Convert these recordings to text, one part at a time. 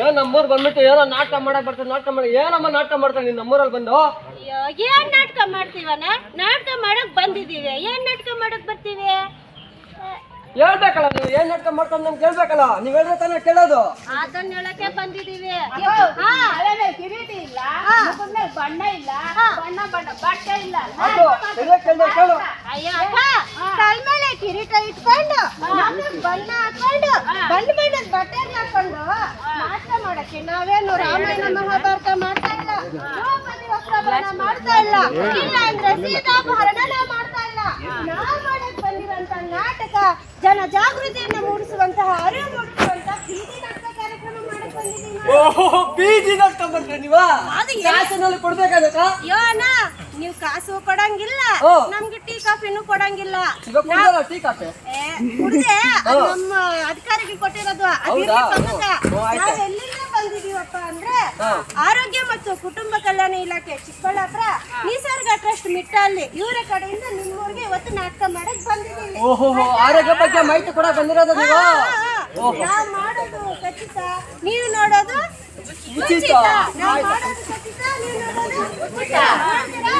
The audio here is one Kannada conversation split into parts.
ಏನ್ ನಮ್ಮೂರ್ ಬಂದ್ಬಿಟ್ಟು ಏನೋ ನಾಟಕ ಮಾಡಕ್ ಬರ್ತಾರೆ ನಾಟಕ ಮಾಡಿ ಏನಮ್ಮ ನಾಟಕ ಮಾಡ್ತಾನೆ ನೀನ್ ನಮ್ಮೂರಲ್ಲಿ ಬಂದು? ಅಯ್ಯೋ, ಏನ್ ನಾಟಕ ಮಾಡ್ತೀವನ ನಾಟಕ ಮಾಡಕ್ ಬಂದಿದೀವಿ ಏನ್ ನಾಟಕ ಮಾಡಕ್ ಬರ್ತೀವಿ? ಹೇಳ್ಬೇಕಲ್ಲ ನೀವು ಏನ್ ನಾಟಕ ಮಾಡ್ತಾರೆ ನಮ್ಗೆ ಕೇಳ್ಬೇಕಲ್ಲ ನೀವ್ ಹೇಳಿದ್ರೆ ತಾನೇ ಕೇಳೋದು. ಅದನ್ನ ಹೇಳಕ್ಕೆ ಬಂದಿದೀವಿ ಕಿರೀಟಿ ಇಲ್ಲ ಮುಖದ ಮೇಲೆ ಬಣ್ಣ ಇಲ್ಲ ಬಣ್ಣ ಬಣ್ಣ ಬಟ್ಟೆ ಇಲ್ಲ ಅದು ಕೇಳು. ಅಯ್ಯೋ ಅಕ್ಕ ತಲೆ ಕಿರೀಟ ಇಟ್ಕೊಂಡು ಬಣ್ಣ ಹಾಕೊಂಡು ಬಣ್ಣ ಬಣ್ಣದ ಬಟ್ಟೆ ಹಾಕೊಂಡು ನಾಟಕ ಮಾಡಕ್ಕೆ ನಾವೇನು ರಾಮಾಯಣ ಮಹಾಭಾರತ ಮಾಡ್ತಾ ಇಲ್ಲ? ದ್ರೌಪದಿ ವಸ್ತ್ರಭರಣ ಮಾಡ್ತಾ ಇಲ್ಲ. ಇಲ್ಲ ಅಂದ್ರೆ ಸೀತಾಪಹರಣ ನಾವು ಮಾಡ್ತಾ ಇಲ್ಲ. ನಾವು ಮಾಡಕ್ ಬಂದಿರುವಂತ ನಾಟಕ ಜನ ಜಾಗೃತಿಯನ್ನ ಮೂಡಿಸುವಂತಹ ಅರಿವು ಮೂಡಿಸುವಂತಹ ಬೀದಿ ನಾಟಕ ಕಾರ್ಯಕ್ರಮ ಮಾಡಕ್ ಬಂದಿದ್ದೀವಿ. ನಾವು. ಓಹೋ ಬೀದಿ ನಾಟಕ ಬಂದ್ರೆ ನೀವಾ? ಅದಕ್ಕೆ ಅಯ್ಯೋ ಅಣ್ಣ ನೀವು ಕಾಸು ಕೊಡಂಗಿಲ್ಲ ಓ. ನಮ್ಗೆ ಟೀ ಕಾಫಿನೂ ಕೊಡಂಗಿಲ್ಲ ಕುಡ್ದಲ್ಲ ಟೀ ಕಾಫಿ ಏ, ಕುಡ್ದೆ ಅದು ನಮ್ಮ ಅಧಿಕಾರಿಗೆ ಕೊಟ್ಟಿರೋದು ಅದಿರ್ಲಿ ಹೌದಾ? ಪಕ್ಕಕ್ಕ. ಓ, ಆಯ್ತು. ನಾವ್ ಎಲ್ಲಿಂದ ಬಂದಿದೀವಪ್ಪ ಅಂದ್ರೆ ಹಾ. ಆರೋಗ್ಯ ಮತ್ತು ಕುಟುಂಬ ಕಲ್ಯಾಣ ಇಲಾಖೆ ಚಿಕ್ಕಬಳ್ಳಾಪುರ ನಿಸರ್ಗ ಟ್ರಸ್ಟ್ ಮಿಟ್ಟಲ್ಲಿ ಇವರ ಕಡೆಯಿಂದ ನಿಮ್ಮೂರಿಗೆ ಇವತ್ತು ನಾಟಕ ಮಾಡಕ್ ಬಂದಿದ್ದೀವಿ ಓಹೋ ಆರೋಗ್ಯ ಬಗ್ಗೆ ಮಾಹಿತಿ ಕೂಡ ಬಂದಿರೋದು ನೀವು ಹಾ, ಹಾ, ಹಾ. ನಾವ್ ಮಾಡೋದು ಖಚಿತ ನೀವು ನೋಡೋದು ಉಚಿತ. ಉಚಿತ. ನಾವ್ ಮಾಡೋದು ಖಚಿತ ನೀವು ನೋಡೋದು ಉಚಿತ ಮಾಡ್ತೀರಾ?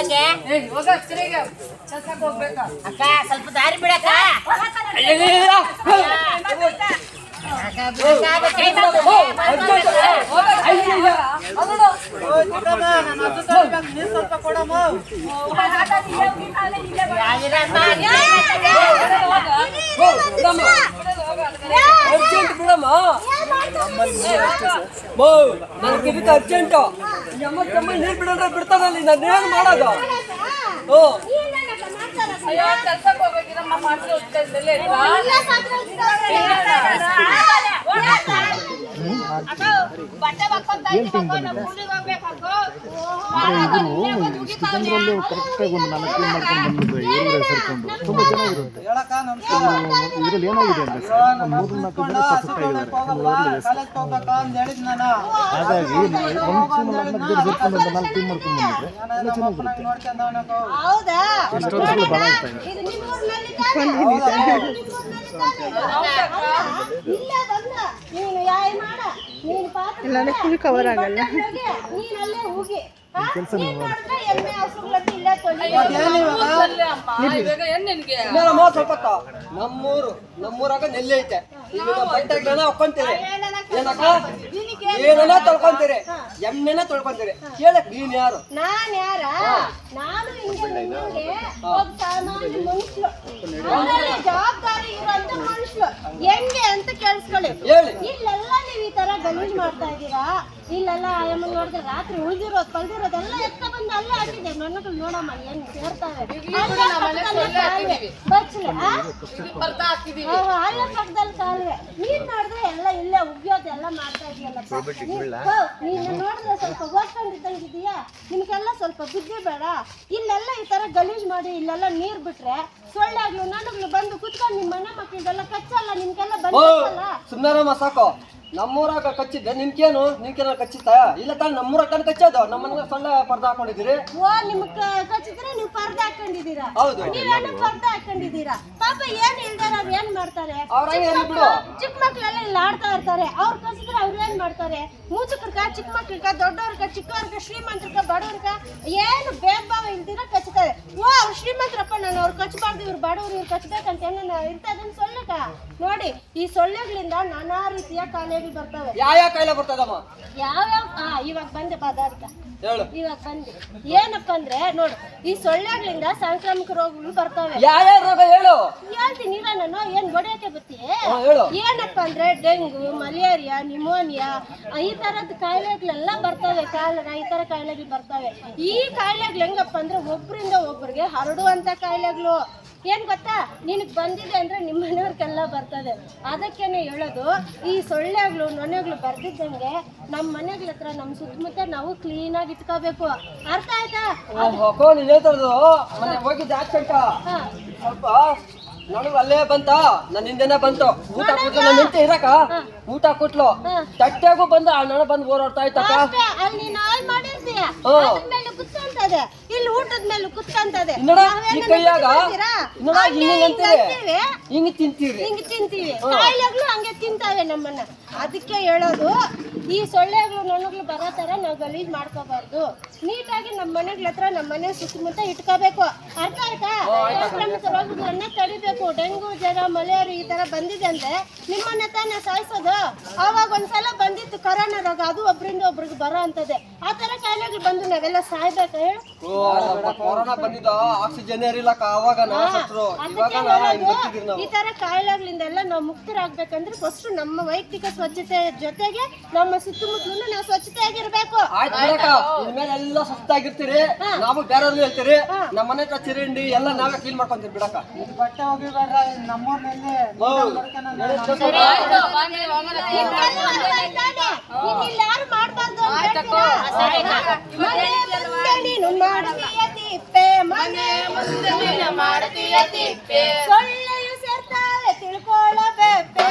ಅಯ್ಯ ಇರಕ್ಕ ಹೋಗೆ ಅಕ್ಕ ಸ್ವಲ್ಪ ದಾರಿ ಬಿಡಕ್ಕ ಅಯ್ಯಯ್ಯಯ್ಯ. ಅರ್ಜೆಂಟ್. ಬಿಡಮ್ಮ. ಅರ್ಜೆಂಟ್ ನನಗೆ ಇದಕ್ಕೆ ಅರ್ಜೆಂಟು ಯಮ್ಮ ನೀರು ಬಿಡೋದ್ರೆ ಬಿಡ್ತಾನಲ್ಲಿ ನಾನು ಏನು ಮಾಡೋದು? ಇದೀವಕ್ಕ, ನಮ್ಮ ಊರಿಗೆ ಚಿಕ್ಕಂದ್ರಲ್ಲಿ ಕರೆಕ್ಟಾಗಿ ಒಂದು ನಾಲ್ಕು ಟೀಮ್ ಮಾಡ್ಕೊಂಡು ಸೇರ್ಕೊಂಡು ತುಂಬ ಚೆನ್ನಾಗಿರುತ್ತೆ. ಇದರಲ್ಲಿ ಏನಾಗಿದೆ ಅಂದರೆ ಒಂದು ಮೂರು ನಾಲ್ಕು ಜನ ಪರ್ಫೆಕ್ಟ್ ಆಗಿದ್ದಾರೆ ಹಾಗಾಗಿ ಒಂದು ಟೀಮ್ ನಾಲ್ಕು ಜನ ಸೇರ್ಕೊಂಡು ಒಂದು ನಾಲ್ಕು ಟೀಮ್ ಮಾಡ್ಕೊಂಡು ಬಂದಿದ್ರೆ ಎಲ್ಲ ಚೆನ್ನಾಗಿರುತ್ತೆ. ಹೌದಾ? ಎಷ್ಟು ವರ್ಷಗಳು ಭಾಳ ಆಗ್ತಾ ಇದೆ ನೀನು ಯಾಯ್ ಮಾಡ. ಫುಲ್ ಕವರ್ ಆಗಲ್ಲ? ನಮ್ಮೂರು ನಮ್ಮೂರಾಗ ನೆಲ್ಲಿ ಐತೆ ಇಲ್ಲಿನ ಬಟ್ಟೆಗಳನ್ನ ಹಾಕೊಂತೀರಿ ಏನಕ್ಕ ಏನನ್ನ ತೊಳ್ಕೊಂತೀರಿ ಎಮ್ಮೆನ ತೊಳ್ಕೊಂತೀರಿ ಕೇಳಕ್ ನೀನ್ ಯಾರು ನಾನ್ ಯಾರ ನಾನು ಜವಾಬ್ದಾರಿ ಇರುವಂತ ಮನುಷ್ಯರು ಹೆಂಗೆ ಅಂತ ಕೇಳಿಸ್ಕೊಳ್ಳಿ ಹೇಳಿ ಗಲೀಜ್ ಮಾಡ್ತಾ ಇದ್ದೀರಾ? ಇಲ್ಲೆಲ್ಲ ಆಯಮ್ಮ ನೋಡಿದ್ರೆ ರಾತ್ರಿ ಉಳಿದಿರೋದು ಕಳ್ದಿರೋದೆಲ್ಲ ಎತ್ತ ಬಂದು ಅಲ್ಲೇ ಹಾಕಿದೆ ನನ್ನಗಳು ನೋಡಮ್ಮ ಹೆಂಗ್ ಸೇರ್ತಾವೆ ಅಲ್ಲೇ ಪಕ್ಕದಲ್ಲೇ ಕಾಲುವೆ. ನೀನ್ ನೋಡಿದ್ರೆ ಎಲ್ಲ ಇಲ್ಲೇ ಉಗ್ಯೋದೆಲ್ಲ ಮಾಡ್ತಾ ಇದೆಯಲ್ಲಪ್ಪ. ನೀನು ನೋಡಿದ್ರೆ ಸ್ವಲ್ಪ ಓದ್ಕೊಂಡಿದ್ದಂಗಿದೀಯಾ ನಿಮ್ಗೆಲ್ಲ ಸ್ವಲ್ಪ ಬುದ್ಧಿ ಬೇಡ. ಇಲ್ಲೆಲ್ಲ ಈ ತರ ಗಲೀಜ್ ಮಾಡಿ ಇಲ್ಲೆಲ್ಲ ನೀರ್ ಬಿಟ್ರೆ ಸೊಳ್ಳೆಗ್ಲು ನನಗ್ಲು ಬಂದು ಕುತ್ಕೊಂಡು ನಿಮ್ಮ ಮನೆ ಮಕ್ಕಳಿಗೆಲ್ಲ ಕಚ್ಚಲ್ಲ ನಿಮ್ಗೆಲ್ಲ ಬಂದಿಲ್ಲ ಸುಮ್ನಾರಮ್ಮ ಸಾಕು. ನಮ್ಮೂರಾಗ ಕಚ್ಚಿದ್ದೆ. ನಿಮ್ಗೇನು? ನಿಮ್ಗೇನ ಕಚ್ಚಿತ್ತ? ಇಲ್ಲ ತಾನು ನಮ್ಮೂರ ಕಣ್ ಕಚ್ಚೋದು ನಮ್ಮನ್ನ ಸಣ್ಣ ಪರ್ದ ಹಾಕೊಂಡಿದ್ದೀರಿ. ಓ ನಿಮ್ಗ್ ಕಚ್ಚಿದ್ರೆ ನೀವು ಪರ್ದೆ ಹಾಕೊಂಡಿದ್ದೀರಾ? ಹೌದು. ನೀವೇನು ಪರ್ದೆ ಹಾಕೊಂಡಿದ್ದೀರಾ? ಪಾಪ ಏನ್ ಇಲ್ದೆ ನಾವ್ ಏನ್ ಮಾಡ್ತಾರೆ? ಅವ್ರ ಏನ್ ಬಿಡು ಚಿಕ್ಕ ಮಕ್ಳೆಲ್ಲ ಇಲ್ಲಿ ಆಡ್ತಾ ಇರ್ತಾರೆ. ಅವ್ರು ಕಚ್ಚಿದ್ರೆ ಅವ್ರ ಏನ್ ಮಾಡ್ತಾರೆ? ಮೂಚಕರ್ಕ ಚಿಕ್ಕ ಮಕ್ಳಿಗ ದೊಡ್ಡವ್ರಕ ಚಿಕ್ಕವ್ರಕ ಶ್ರೀಮಂತರ್ಕ ಬಡವ್ರಕ ಏನು ಭೇದಭಾವ ಇಲ್ದಿರ ಕಚ್ತಾರೆ. ಓ ಅವ್ರು ಶ್ರೀಮಂತರಪ್ಪ ನಾನು ಅವ್ರು ಕಚ್ಚಬಾರ್ದು ಇವ್ರು ಬಡವ್ರು ಇವ್ರು ಕಚ್ಬೇಕಂತ ಏನೇನು ಇರ್ತದನ್ ಸೊಳ್ಳೆಗ ನೋಡಿ ಈ ಸೊಳ್ಳೆಗಳಿಂದ ನಾನಾ ರೀತಿಯ ಕಾಯಿಲೆಗಳು ಬರ್ತವೆ. ಯಾವ ಯಾವ ಕಾಯಿಲೆ ಬರ್ತದಮ್ಮ? ಯಾವ್ಯಾವ ಹಾ ಇವಾಗ ಬಂದೆ ಪದಾರ್ಥ. ಹೇಳು. ಇವಾಗ ಬಂದೆ. ಏನಪ್ಪ ಅಂದ್ರೆ ನೋಡು ಈ ಸೊಳ್ಳೆಗಳಿಂದ ಸಾಂಕ್ರಾಮಿಕ ರೋಗಗಳು ಬರ್ತವೆ. ಯಾವ ಯಾವ ರೋಗ ಹೇಳು. ಹೇಳ್ತೀನಿ ಇಲ್ಲ ನಾನು ಏನ್ ಹೊಡೆಯಕ್ಕೆ ಬತ್ತಿ ಹಾ, ಹೇಳು. ಏನಪ್ಪ ಅಂದ್ರೆ ಡೆಂಗು ಮಲೇರಿಯಾ ನಿಮೋನಿಯಾ ಈ ತರದ ಕಾಯಿಲೆಗಳೆಲ್ಲ ಬರ್ತವೆ. ಕಾಲರ ಈ ತರ ಕಾಯಿಲೆಗಳು ಬರ್ತವೆ. ಈ ಕಾಯಿಲೆಗಳು ಹೆಂಗಪ್ಪ ಅಂದ್ರೆ ಒಬ್ರಿಂದ ಒಬ್ರಿಗೆ ಹರಡುವಂತ ಕಾಯಿಲೆಗಳು. ಏನ್ ಗೊತ್ತಾ? ನಿನಗೆ ಬಂದಿದೆ ಅಂದ್ರೆ ನಿಮ್ಮ ಮನೆಯವ್ರಿಗೆಲ್ಲ ಬರ್ತದೆ. ಅದಕ್ಕೇನೆ ಹೇಳೋದು ಈ ಸೊಳ್ಳೆಗಳು ನೊನೆಗಳು ಬರ್ದಿದ್ದಂಗೆ ನಮ್ಮ ಮನೆಗಳ ಹತ್ರ ನಮ್ಮ ಸುತ್ತಮುತ್ತ ನಾವು ಕ್ಲೀನ್ ಆಗಿ ಇಟ್ಕೋಬೇಕು. ಅರ್ಥ ಆಯ್ತಾ? ಹೋಗಿದ್ದೆ. ಸ್ವಲ್ಪ ನನಗೆ ಅಲ್ಲೇ ಬಂತ ನನ್ನ ಹಿಂದೆನೆ ಬಂತು. ಊಟ ಕೊಟ್ಲು ನನ್ನ ಹಿಂದೆ ಇರಕ? ಊಟ ಕೊಟ್ಲು. ತಟ್ಟೆಗೂ ಬಂದ ಆ ನಣ ಬಂದು ಓಡಾಡ್ತಾ ಇತ್ತಕ್ಕ ಇಲ್ಲಿ ಊಟದ ಮೇಲೆ ಕುತ್ಕಂತದೆ ನೋಡ ತಿಂತೀವಿ ಹಂಗೆ ಹಿಂಗೆ ಹಿಂಗೆ ಹಿಂಗ್ ಹಿಂಗೆ ತಿಂತೀವಿ. ಕಾಯಿಲೆಗಳು ಹಂಗೆ ತಿಂತಾವೆ ನಮ್ಮನ್ನ. ಅದಕ್ಕೆ ಹೇಳೋದು ಈ ಸೊಳ್ಳೆಗಳು ನೊಣಗಳು ಬರೋ ತರ ನಾವು ಗಲೀಜ್ ಮಾಡ್ಕೋಬಾರ್ದು. ನೀಟಾಗಿ ನಮ್ಮ ಮನೆಗಳ ಹತ್ರ ನಮ್ಮ ಮನೆ ಸುತ್ತಮುತ್ತ ಇಟ್ಕೋಬೇಕು. ಅರ್ಥ ಆಯ್ತಾ? ಸಾಂಕ್ರಾಮಿಕ ರೋಗಗಳನ್ನ ತಡಿಬೇಕು. ಡೆಂಗು ಜ್ವರ ಮಲೇರಿಯಾ ಈ ತರ ಬಂದಿದೆ ಅಂದ್ರೆ ನಿಮ್ಮನ್ನ ತಾನೇ ಸಾಯಿಸೋದು. ಅವಾಗ ಒಂದ್ಸಲ ಬಂದಿತ್ತು ಕೊರೋನಾ ರೋಗ ಅದು ಒಬ್ರಿಂದ ಒಬ್ರಿಗೆ ಬರೋ ಅಂತದೆ. ಆ ತರ ಕಾಯಿಲೆಗಳು ಬಂದು ನಾವೆಲ್ಲ ಸಾಯ್ಬೇಕು ನಮ್ಮ ಕೊರೋನಾ ಬಂದಿದ್ದ ಆಕ್ಸಿಜನ್ ಇರಲಿಲ್ಲಕ್ಕ ಅವಾಗ ನಾ ಸತ್ರು. ಇವಾಗ ಅದಕ್ಕೆ ನಾ ಹಿಂಗ್ ಬರ್ತಿದೀವಿ ನಾವು. ಈ ತರ ಕಾಯಿಲೆಗಳಿಂದ ಎಲ್ಲ ನಾವು ಮುಕ್ತರಾಗ್ಬೇಕಂದ್ರೆ ಫಸ್ಟ್ ನಮ್ಮ ವೈಯಕ್ತಿಕ ಸ್ವಚ್ಛತೆ ಜೊತೆಗೆ ನಮ್ಮ ಸುತ್ತಮುತ್ತಲೂ ನಾವು ಸ್ವಚ್ಛತೆಯಾಗಿರ್ಬೇಕು. ಆಯ್ತು ಬಿಡಕ್ಕ ಇನ್ಮೇಲೆ ಎಲ್ಲ ಸುಸ್ತಾಗಿರ್ತೀರಿ ನಾವು ಬೇರೆಯವ್ರಿಗೆ ಹೇಳ್ತೀರಿ. ನಮ್ಮ ಮನೆ ಹತ್ರ ಚಿರಂಡಿ ಎಲ್ಲ ನಾವೇ ಕ್ಲೀನ್ ಮಾಡ್ಕೊಂತೀವಿ ಬಿಡಕ್ಕ ಬಟ್ಟೆ ಹೋಗಿಬೇಡ್ರ ನಮ್ಮೂರ್ನಲ್ಲಿ ಯಾರು ಮಾಡ್ಬಾರ್ದು ನೀನು ಮಾಡ್ತೀಯ ತಿಪ್ಪೆ ಮನೆ ಮುಂದೆ ನೀನು ಸೊಳ್ಳೆಯು ಸೇರ್ತಾವೆ ತಿಳ್ಕೊಳ್ಳಬೇಕು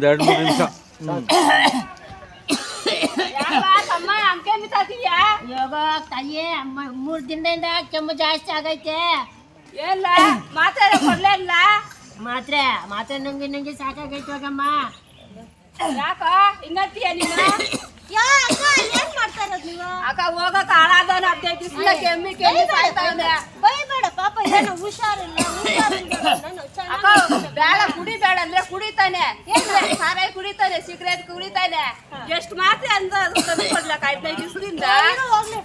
ಇನ್ನೊಂದು ಎರಡು ಮೂರು ನಿಮಿಷ. ಮೂರು ದಿನದಿಂದ ಕೆಮ್ಮು ಜಾಸ್ತಿ ಆಗೈತೆ. ಎಲ್ಲ ಮಾತ್ರೆ ಕೊಡ್ಲೇ ಇಲ್ಲ? ಮಾತ್ರೆ ಮಾತ್ರೆ ನಂಗೆ ನಂಗೆ ಸಾಕಾಗೈತೆ ಹೋಗಮ್ಮ. ಯಾಕೋ? ಹಿಂಗಂತೀಯ ನೀನು? ಯಾ ಅಕ್ಕ ಹೋಗಕ್ ದಿವಸ ಕೆಮ್ಮಿ ಕೆಮ್ಮಿ ಸಾಯ್ತಾವ್ನೆ ಬೈಬೇಡ ಪಾಪ ಏನೋ ಹುಷಾರಿಲ್ಲ ಹುಷಾರಿಲ್ಲ ನಾನು ಅಕ್ಕ ಬೇಡ ಕುಡಿ ಬೇಡ ಅಂದ್ರೆ ಕುಡಿತಾನೆ. ಸಾರಾಯಿ ಕುಡಿತಾನೆ ಸಿಗರೇಟ್ ಕುಡಿತಾನೆ. ಎಷ್ಟು ಮಾತ್ರ ಅಂತ ಕೊಡ್ಲಕ್ಕ ಹದಿನೈದು ದಿವಸದಿಂದ?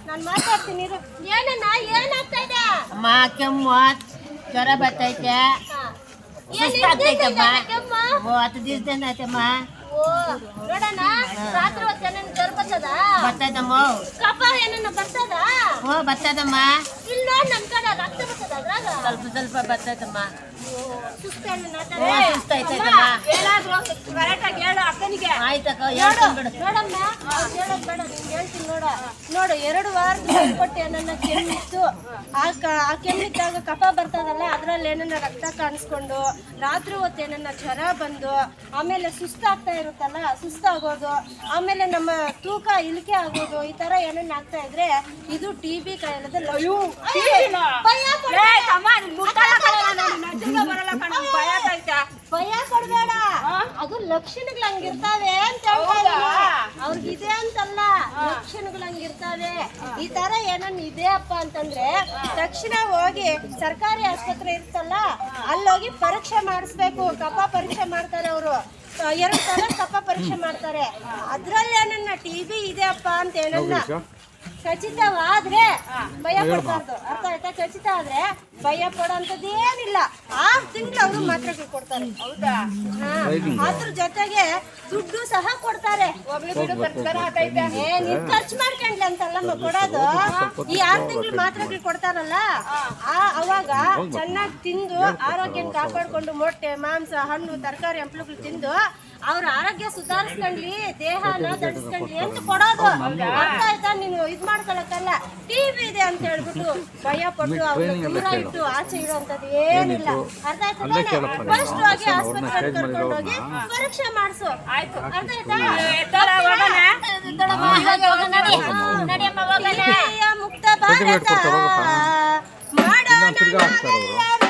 ನಾನು ಮಾತಾಡ್ತೀನಿ ಇರು. ಏನಣ್ಣ ಏನಾಗ್ತಾ ಇದೆ? ಅಮ್ಮ ಕೆಮ್ಮು ಜ್ವರ ಬರ್ತೈತೆ. ಏನ್ ಸುಸ್ತಾಗ್ತೈತಮ್ಮ ಓ ಹತ್ತು ದಿವಸದಿಂದ ಐತಮ್ಮ ಓ ನೋಡಣ್ಣ ರಾತ್ರಿ ಹೊತ್ತು ಏನೇನು ಜ್ವರ ಬರ್ತದ? ಬರ್ತೈತಮ್ಮ ಕಫ ಏನೇನು ಬರ್ತದ? ಓ ಬರ್ತದಮ್ಮ. ಇಲ್ಲಿ ನೋಡ್ ನಮ್ ಕಡೆ ರಕ್ತ ಬರ್ತದ ಅದ್ರಾಗ? ಸ್ವಲ್ಪ ಸ್ವಲ್ಪ ಬರ್ತೈತಮ್ಮ ನೋಡ ಎರಡು ವಾರ ಕೊಟ್ಟೆ ನನ್ನ ಕೆಮ್ಮಿತ್ತು. ಆ ಕೆಮ್ಮಿದ್ದಾಗ ಕಫ ಬರ್ತದಲ್ಲ ಅದ್ರಲ್ಲಿ ಏನನ್ನ ರಕ್ತ ಕಾಣಿಸ್ಕೊಂಡು ರಾತ್ರಿ ಹೊತ್ತು ಏನನ್ನ ಜ್ವರ ಬಂದು ಆಮೇಲೆ ಸುಸ್ತಾಗ್ತಾ ಇರುತ್ತಲ್ಲ ಸುಸ್ತಾಗೋದು ಆಮೇಲೆ ನಮ್ಮ ತೂಕ ಇಳಿಕೆ ಆಗೋದು ಈ ತರ ಏನನ್ನ ಆಗ್ತಾ ಇದ್ರೆ ಇದು ಟಿ ಬಿ ಕಾಯಿಲೆದ ಬರಲ್ಲ ಕಣ ಭಯ ಪಡ್ಬೇಡ. ಅದು ಲಕ್ಷಣಗಳು ಹಂಗಿರ್ತಾವೆ ಅಂತ ಹೇಳ್ತಾ ಹೌದಾ? ಇದೀನಿ. ಅವ್ರಿಗಿದೆ ಅಂತಲ್ಲ ಲಕ್ಷಣಗಳು ಹಂಗಿರ್ತಾವೆ. ಈ ತರ ಏನನ್ನ ಇದೆ ಅಪ್ಪ ಅಂತಂದ್ರೆ ತಕ್ಷಣ ಹೋಗಿ ಸರ್ಕಾರಿ ಆಸ್ಪತ್ರೆ ಇರ್ತಲ್ಲ ಅಲ್ಲೋಗಿ ಪರೀಕ್ಷೆ ಮಾಡಿಸ್ಬೇಕು. ಕಪ್ಪ ಪರೀಕ್ಷೆ ಮಾಡ್ತಾರೆ ಅವರು. ಎರಡು ಸಲ ಕಪ್ಪ ಪರೀಕ್ಷೆ ಮಾಡ್ತಾರೆ. ಅದ್ರಲ್ಲಿ ಏನನ್ನ ಟಿ ಬಿ ಇದೆ ಅಪ್ಪ ಅಂತ ಏನನ್ನ ಖಚಿತವಾದ್ರೆ ಭಯ ಪಡ್ಬಾರ್ದು. ಅರ್ಥ ಆಯ್ತಾ? ಖಚಿತ ಆದ್ರೆ ಭಯ ಪಡೋಂತದೇನಿಲ್ಲ ಏನಿಲ್ಲ ಆರು ತಿಂಗಳು ಅವರು ಮಾತ್ರೆಗಳು ಕೊಡ್ತಾರೆ. ಹೌದಾ? ಅದ್ರ ಜೊತೆಗೆ ದುಡ್ಡು ಸಹ ಕೊಡ್ತಾರೆ. ಹೋಗ್ಲಿ ಬಿಡು ಬರ್ತಾರ ಆತೈತೆ ಏ ನೀನ್ ಖರ್ಚು ಮಾಡ್ಕೊಂಡ್ಲಿ ಅಂತಲ್ಲಮ್ಮ ಕೊಡೋದು. ಈ ಆರ್ ತಿಂಗಳು ಮಾತ್ರೆಗಳು ಕೊಡ್ತಾರಲ್ಲ ಆ ಅವಾಗ ಚೆನ್ನಾಗಿ ತಿಂದು ಆರೋಗ್ಯನ ಕಾಪಾಡ್ಕೊಂಡು ಮೊಟ್ಟೆ ಮಾಂಸ ಹಣ್ಣು ತರಕಾರಿ ಹಂಪ್ಲುಗಳು ತಿಂದು ಅವ್ರ ಆರೋಗ್ಯ ಸುಧಾರಿಸ್ಕೊಂಡ್ಲಿ ದೇಹನ ದಡಿಸ್ಕೊಂಡ್ಲಿ ಅಂತ ಕೊಡೋದು ಅರ್ಥ ಆಯ್ತಾ ನೀನು ಇದ್ ಮಾಡ್ಕೊಳಕ್ಕಲ್ಲ ಟಿವಿ ಇದೆ ಅಂತ ಹೇಳ್ಬಿಟ್ಟು ಭಯ ಪಟ್ಟು ಅವ್ರ ದೂರ ಇಟ್ಟು ಆಚೆ ಇರುವಂತದ್ದು ಏನಿಲ್ಲ ಅರ್ಥ ಆಯ್ತಾ ಫಸ್ಟ್ ಹೋಗಿ ಆಸ್ಪತ್ರೆ ಕರ್ಕೊಂಡೋಗಿ ಪರೀಕ್ಷೆ ಮಾಡಿಸು ಆಯ್ತು ಅರ್ಥ ಆಯ್ತಾ ಮುಕ್ತ ಭಾರತ ಮಾಡೋಣ